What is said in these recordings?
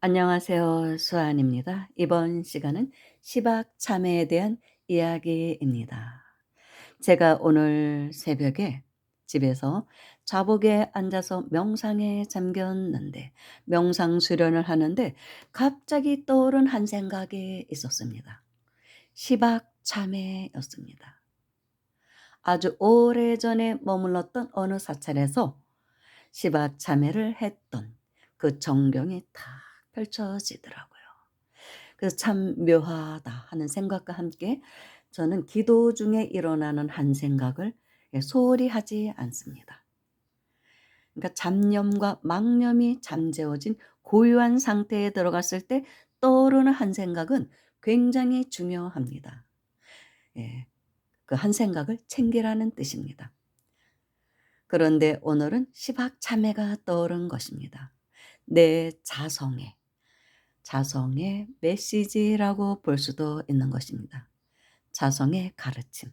안녕하세요. 수아입니다. 이번 시간은 시박 참회에 대한 이야기입니다. 제가 오늘 새벽에 집에서 자복에 앉아서 명상에 잠겼는데 명상 수련을 하는데 갑자기 떠오른 한 생각이 있었습니다. 시박 참회였습니다. 아주 오래전에 머물렀던 어느 사찰에서 시박 참회를 했던 그 전경이 다 펼쳐지더라고요. 그래서 참 묘하다 하는 생각과 함께 저는 기도 중에 일어나는 한 생각을 예, 소홀히 하지 않습니다. 그러니까 잡념과 망념이 잠재워진 고요한 상태에 들어갔을 때 떠오르는 한 생각은 굉장히 중요합니다. 예, 그 한 생각을 챙기라는 뜻입니다. 그런데 오늘은 시박 참회가 떠오른 것입니다. 내 자성의, 자성의 메시지라고 볼 수도 있는 것입니다. 자성의 가르침.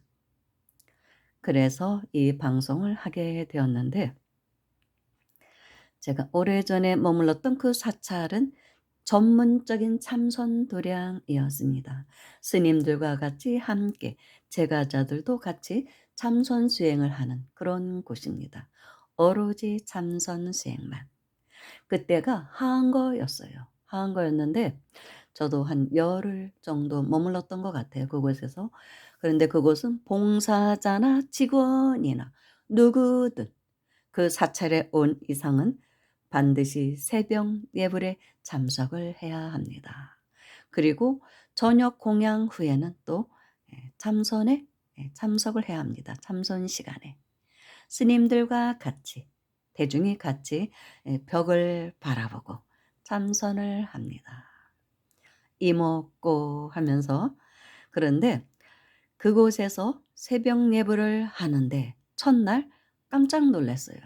그래서 이 방송을 하게 되었는데, 제가 오래전에 머물렀던 그 사찰은 전문적인 참선 도량이었습니다. 스님들과 같이 함께 제가자들도 같이 참선 수행을 하는 그런 곳입니다. 오로지 참선 수행만. 그때가 한거였어요. 한 거였는데 저도 한 열흘 정도 머물렀던 것 같아요. 그곳에서. 그런데 그곳은 봉사자나 직원이나 누구든 그 사찰에 온 이상은 반드시 새벽 예불에 참석을 해야 합니다. 그리고 저녁 공양 후에는 또 예, 참선에 예, 참석을 해야 합니다. 참선 시간에. 스님들과 같이, 대중이 같이 예, 벽을 바라보고 참선을 합니다. 이먹고 하면서 그런데 그곳에서 새벽 예불을 하는데 첫날 깜짝 놀랐어요.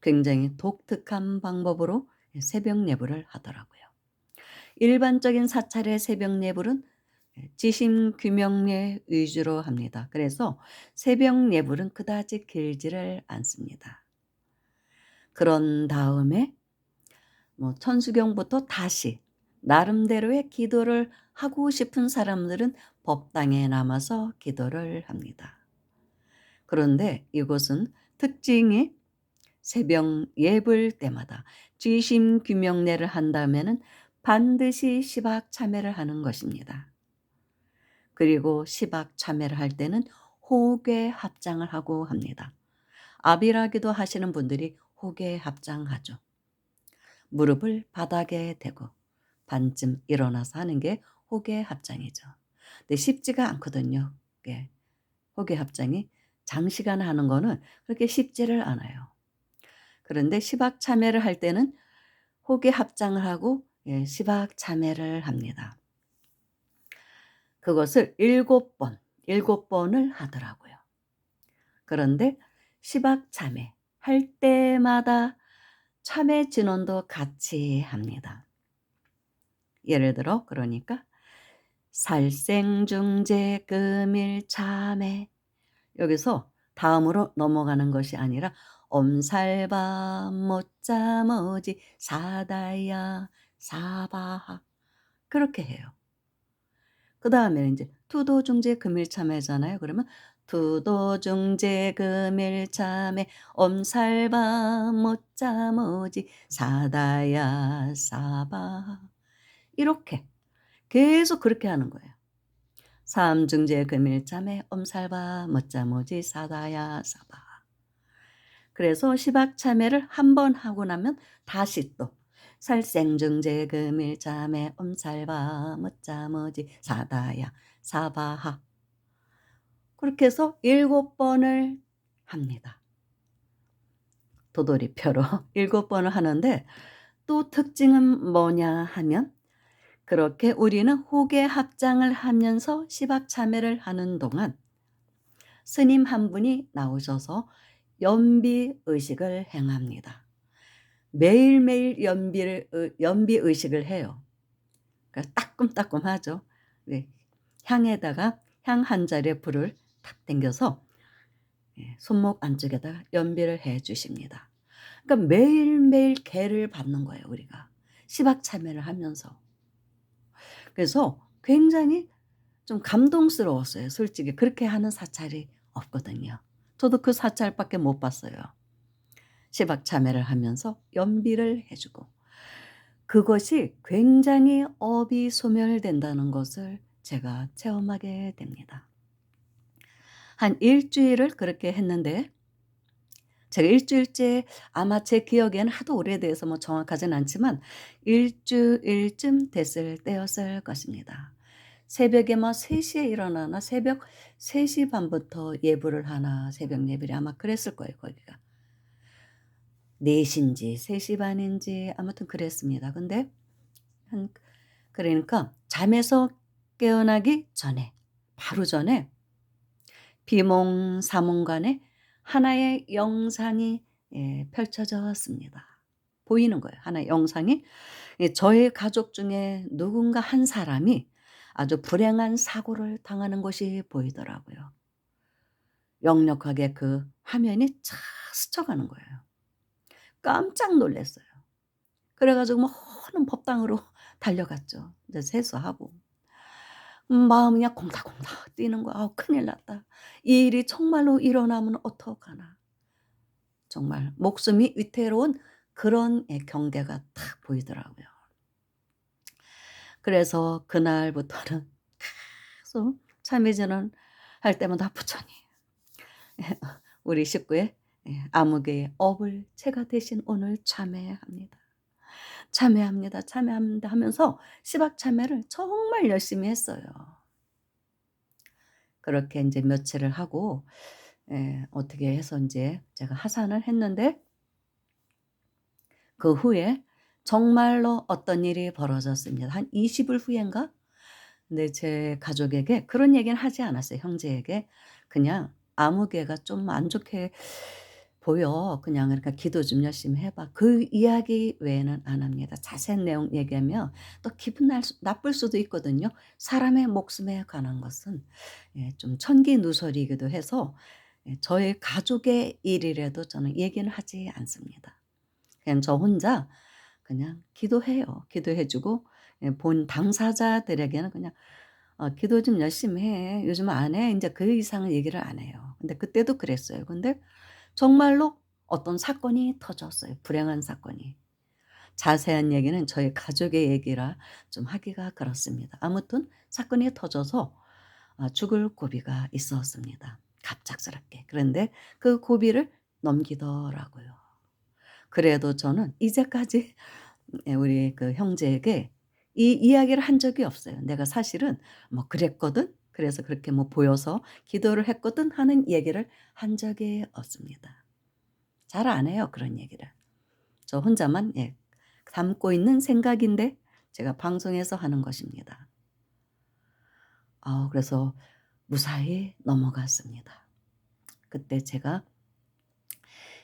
굉장히 독특한 방법으로 새벽 예불을 하더라고요. 일반적인 사찰의 새벽 예불은 지심 규명례 위주로 합니다. 그래서 새벽 예불은 그다지 길지를 않습니다. 그런 다음에 뭐 천수경부터 다시 나름대로의 기도를 하고 싶은 사람들은 법당에 남아서 기도를 합니다. 그런데 이곳은 특징이 새벽 예불 때마다 쥐심 규명례를 한다면은 반드시 시박 참회를 하는 것입니다. 그리고 시박 참회를 할 때는 호계 합장을 하고 합니다. 아비라기도 하시는 분들이 호계 합장하죠. 무릎을 바닥에 대고 반쯤 일어나서 하는 게 호계 합장이죠. 근데 쉽지가 않거든요. 예. 호계 합장이 장시간 하는 거는 그렇게 쉽지를 않아요. 그런데 시박 참회를 할 때는 호계 합장을 하고 예, 시박 참회를 합니다. 그것을 일곱 번, 일곱 번을 하더라고요. 그런데 시박 참회 할 때마다 참회 진원도 같이 합니다. 예를 들어 그러니까 살생중재 금일 참회 여기서 다음으로 넘어가는 것이 아니라 엄살바 못자머지 사다야 사바하 그렇게 해요. 그 다음에 이제 투도중재 금일참회잖아요. 그러면 투도중재 금일참회 엄살바 못자머지 사다야 사바. 이렇게 계속 그렇게 하는 거예요. 삼중재 금일참회 엄살바 못자모지 사다야 사바. 그래서 시박참회를 한 번 하고 나면 다시 또 살생중재 금일참회 엄살바 못자머지 사다야 사바하 그렇게 해서 일곱 번을 합니다. 도돌이표로 일곱 번을 하는데 또 특징은 뭐냐 하면 그렇게 우리는 호계 합장을 하면서 시박참회를 하는 동안 스님 한 분이 나오셔서 연비 의식을 행합니다. 매일매일 연비를, 연비 의식을 해요. 그러니까 따끔따끔하죠. 네. 향에다가 향 한 자리에 불을 탁 당겨서 예, 손목 안쪽에다가 연비를 해 주십니다. 그러니까 매일매일 개를 받는 거예요, 우리가. 시박 참여를 하면서. 그래서 굉장히 좀 감동스러웠어요. 솔직히 그렇게 하는 사찰이 없거든요. 저도 그 사찰밖에 못 봤어요. 시박 참여를 하면서 연비를 해주고 그것이 굉장히 업이 소멸된다는 것을 제가 체험하게 됩니다. 한 일주일을 그렇게 했는데 제가 일주일째 아마 제 기억에는 하도 오래돼서 뭐 정확하진 않지만 일주일쯤 됐을 때였을 것입니다. 새벽에 뭐 3시에 일어나나 새벽 3시 반부터 예불을 하나 새벽 예불이 아마 그랬을 거예요 거기가. 4시인지 3시 반인지 아무튼 그랬습니다. 근데 한 그러니까 잠에서 깨어나기 전에 바로 전에 비몽 사몽간에 하나의 영상이 예, 펼쳐졌습니다. 보이는 거예요. 하나의 영상이 예, 저의 가족 중에 누군가 한 사람이 아주 불행한 사고를 당하는 것이 보이더라고요. 역력하게 그 화면이 쫙 스쳐가는 거예요. 깜짝 놀랐어요. 그래가지고 뭐 하는 법당으로 달려갔죠. 이제 세수하고. 음, 마음이 그냥 콩닥콩닥 뛰는 거야. 아, 큰일 났다. 이 일이 정말로 일어나면 어떡하나. 정말 목숨이 위태로운 그런 예, 경계가 탁 보이더라고요. 그래서 그날부터는 계속 참회전을 할 때마다 부처님 우리 식구의 예, 암흑의 업을 제가 대신 오늘 참회합니다. 참회합니다. 참회합니다 하면서 시박 참회를 정말 열심히 했어요. 그렇게 이제 며칠을 하고 예, 어떻게 해서 이제 제가 하산을 했는데 그 후에 정말로 어떤 일이 벌어졌습니다. 한 20일 후인가? 근데 제 가족에게 그런 얘기는 하지 않았어요. 형제에게 그냥 아무개가 좀 안 좋게 보여. 그냥 그러니까 기도 좀 열심히 해봐. 그 이야기 외에는 안 합니다. 자세한 내용 얘기하면 또 기분 날 수, 나쁠 수도 있거든요. 사람의 목숨에 관한 것은 예, 좀 천기누설이기도 해서 예, 저의 가족의 일이라도 저는 얘기는 하지 않습니다. 그냥 저 혼자 그냥 기도해요. 기도해주고 예, 본 당사자들에게는 그냥 어, 기도 좀 열심히 해. 요즘 안 해. 이제 그 이상은 얘기를 안 해요. 근데 그때도 그랬어요. 근데 정말로 어떤 사건이 터졌어요. 불행한 사건이. 자세한 얘기는 저희 가족의 얘기라 좀 하기가 그렇습니다. 아무튼 사건이 터져서 아, 죽을 고비가 있었습니다. 갑작스럽게. 그런데 그 고비를 넘기더라고요. 그래도 저는 이제까지 예, 우리 그 형제에게 이 이야기를 한 적이 없어요. 내가 사실은 뭐 그랬거든. 그래서 그렇게 뭐 보여서 기도를 했거든 하는 얘기를 한 적이 없습니다. 잘 안 해요. 그런 얘기를. 저 혼자만 예, 담고 있는 생각인데 제가 방송에서 하는 것입니다. 아, 그래서 무사히 넘어갔습니다. 그때 제가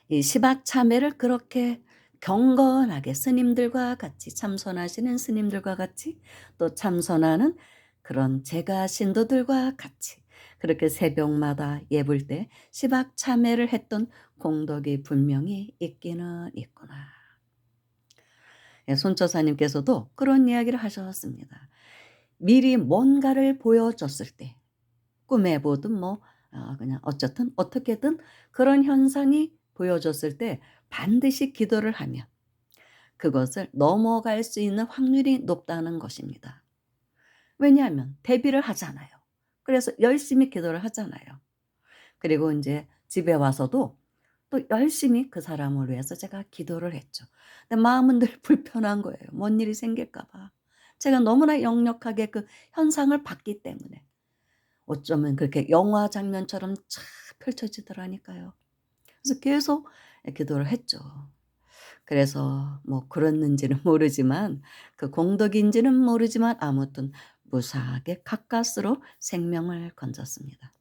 이 시박 참회를 그렇게 경건하게 스님들과 같이 참선하시는 스님들과 같이 또 참선하는 그런 제가 신도들과 같이 그렇게 새벽마다 예불 때 시박 참회를 했던 공덕이 분명히 있기는 있구나. 예, 손처사님께서도 그런 이야기를 하셨습니다. 미리 뭔가를 보여줬을 때 꿈에 보든 뭐 어, 그냥 어쨌든 어떻게든 그런 현상이 보여줬을 때 반드시 기도를 하면 그것을 넘어갈 수 있는 확률이 높다는 것입니다. 왜냐하면 대비를 하잖아요. 그래서 열심히 기도를 하잖아요. 그리고 이제 집에 와서도 또 열심히 그 사람을 위해서 제가 기도를 했죠. 근데 마음은 늘 불편한 거예요. 뭔 일이 생길까봐. 제가 너무나 역력하게 그 현상을 봤기 때문에 어쩌면 그렇게 영화 장면처럼 쫙 펼쳐지더라니까요. 그래서 계속 기도를 했죠. 그래서 뭐 그랬는지는 모르지만 그 공덕인지는 모르지만 아무튼 무사하게 가까스로 생명을 건졌습니다.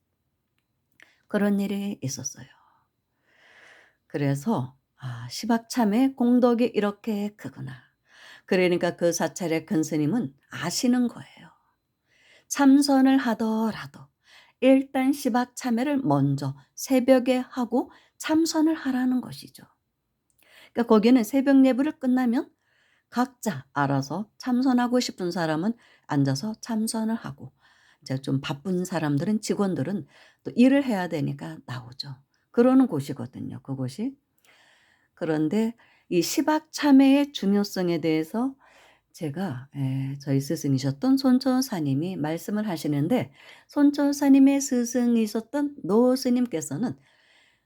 그런 일이 있었어요. 그래서 아, 시박참의 공덕이 이렇게 크구나. 그러니까 그 사찰의 큰 스님은 아시는 거예요. 참선을 하더라도 일단 시박 참회를 먼저 새벽에 하고 참선을 하라는 것이죠. 그러니까 거기는 새벽 예불을 끝나면 각자 알아서 참선하고 싶은 사람은 앉아서 참선을 하고 이제 좀 바쁜 사람들은 직원들은 또 일을 해야 되니까 나오죠. 그러는 곳이거든요, 그곳이. 그런데 이 시박 참회의 중요성에 대해서 제가 예 저희 스승이셨던 손처사님이 말씀을 하시는데 손처사님의 스승이셨던 노 스님께서는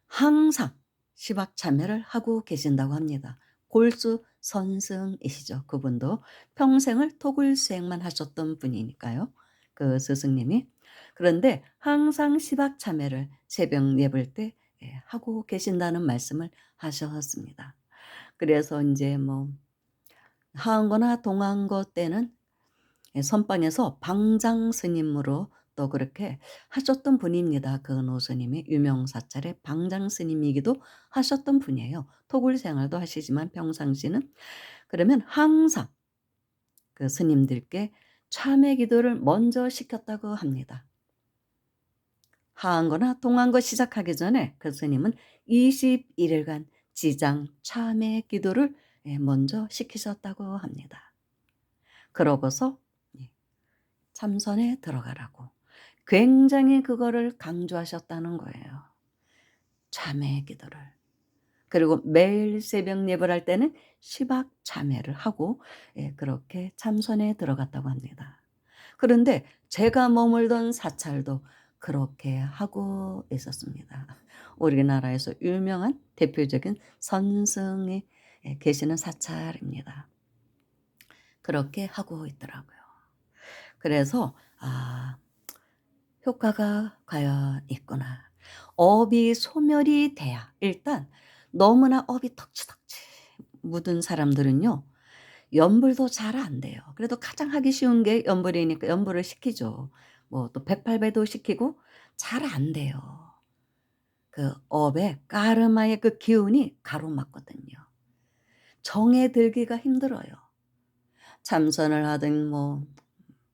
항상 시박 참회를 하고 계신다고 합니다. 골수 선승이시죠. 그분도 평생을 토굴 수행만 하셨던 분이니까요. 그 스승님이. 그런데 항상 시박 참회를 새벽 예불 때예 하고 계신다는 말씀을 하셨습니다. 그래서 인제 뭐 하한거나 동한거 때는 예 선방에서 방장 스님으로 또 그렇게 하셨던 분입니다. 그 노 스님이 유명 사찰의 방장 스님이기도 하셨던 분이에요. 토굴 생활도 하시지만 평상시는. 그러면 항상 그 스님들께 참회 기도를 먼저 시켰다고 합니다. 하한거나 동한거 시작하기 전에 그 스님은 21일간 지장 참회 기도를 예 먼저 시키셨다고 합니다. 그러고서 예 참선에 들어가라고 굉장히 그거를 강조하셨다는 거예요. 참회 기도를. 그리고 매일 새벽 예불 할 때는 시박 참회를 하고 예 그렇게 참선에 들어갔다고 합니다. 그런데 제가 머물던 사찰도 그렇게 하고 있었습니다. 우리나라에서 유명한 대표적인 선승이 예 계시는 사찰입니다. 그렇게 하고 있더라고요. 그래서 '아 효과가 과연 있구나.' 업이 소멸이 돼야 일단 너무나 업이 덕지덕지 묻은 사람들은요. 염불도 잘 안 돼요. 그래도 가장 하기 쉬운 게 염불이니까 염불을 시키죠. 뭐 또 108배도 시키고 잘 안 돼요. 그 업에 까르마의 그 기운이 가로막거든요. 정에 들기가 힘들어요. 참선을 하든 뭐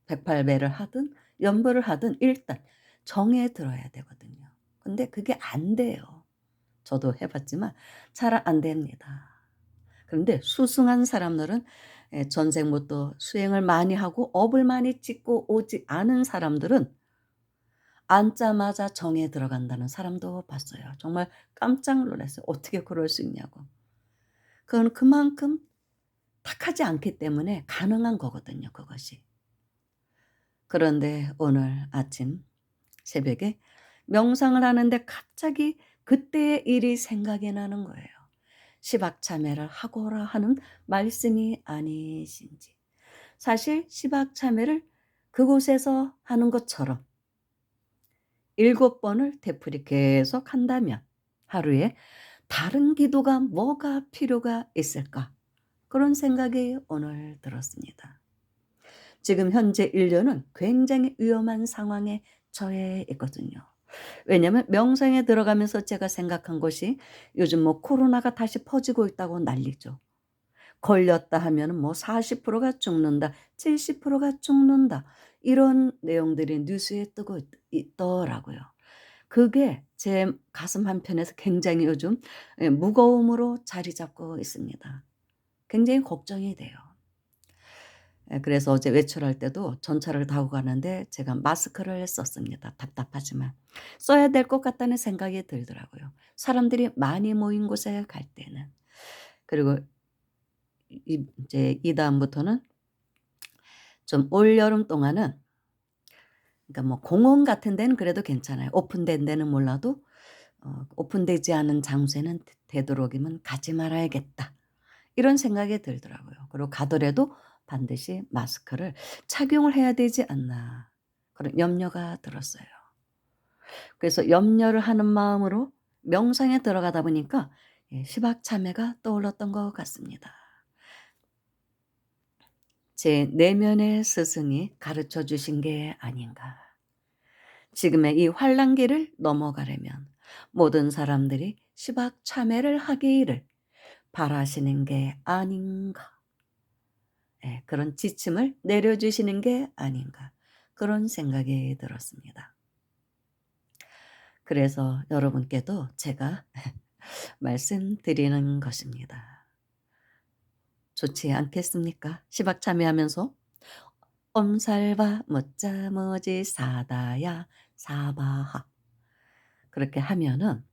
108배를 하든 염불을 하든 일단 정에 들어야 되거든요. 근데 그게 안 돼요. 저도 해 봤지만 잘 안 됩니다. 그런데 수승한 사람들은 예 전생부터 수행을 많이 하고 업을 많이 짓고 오지 않은 사람들은 앉자마자 정에 들어간다는 사람도 봤어요. 정말 깜짝 놀랐어요. 어떻게 그럴 수 있냐고. 그건 그만큼 탁하지 않기 때문에 가능한 거거든요, 그것이. 그런데 오늘 아침 새벽에 명상을 하는데 갑자기 그때의 일이 생각이 나는 거예요. 시박참회를 하거라 하는 말씀이 아니신지. 사실 시박참회를 그곳에서 하는 것처럼 7 번을 되풀이 계속 한다면 하루에 다른 기도가 뭐가 필요가 있을까? 그런 생각이 오늘 들었습니다. 지금 현재 인류는 굉장히 위험한 상황에 처해 있거든요. 왜냐하면 명상에 들어가면서 제가 생각한 것이 요즘 뭐 코로나가 다시 퍼지고 있다고 난리죠. 걸렸다 하면은 뭐 40%가 죽는다. 70%가 죽는다. 이런 내용들이 뉴스에 뜨고 있 있더라고요. 그게 제 가슴 한편에서 굉장히 요즘 예 무거움으로 자리 잡고 있습니다. 굉장히 걱정이 돼요. 예 그래서 어제 외출할 때도 전차를 타고 가는데 제가 마스크를 썼습니다, 답답하지만. 써야 될 것 같다는 생각이 들더라고요. 사람들이 많이 모인 곳에 갈 때는. 그리고 이 이제 이 다음부터는 좀 올 여름 동안은 그러니까 뭐 공원 같은 데는 그래도 괜찮아요. 오픈된 데는 몰라도 어 '오픈되지 않은 장소에는 되 되도록이면 가지 말아야겠다.' 이런 생각이 들더라고요. 그리고 가더라도 반드시 마스크를 착용을 해야 되지 않나 그런 염려가 들었어요. 그래서 염려를 하는 마음으로 명상에 들어가다 보니까 예 시박 참회가 떠올랐던 것 같습니다. 제 내면의 스승이 가르쳐 주신 게 아닌가. 지금의 이 환란기를 넘어가려면 모든 사람들이 시박 참회를 하기를 바라시는 게 아닌가. 예 그런 지침을 내려주시는 게 아닌가 그런 생각이 들었습니다. 그래서 여러분께도 제가 말씀드리는 것입니다. 좋지 않겠습니까? 시박참회하면서 엄살바 멋자 머지 사다야 사바하 그렇게 하면은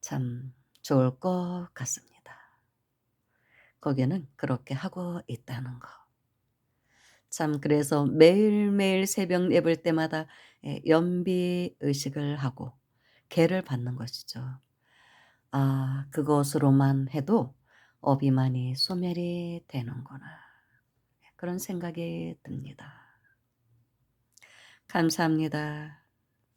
참 좋을 것 같습니다. 거기는 그렇게 하고 있다는 거. 참 그래서 매일매일 새벽 예불 때마다 예 연비 의식을 하고 계를 받는 것이죠. 아 그것으로만 해도 많이 소멸이 되는구나. 그런 생각이 듭니다. 감사합니다.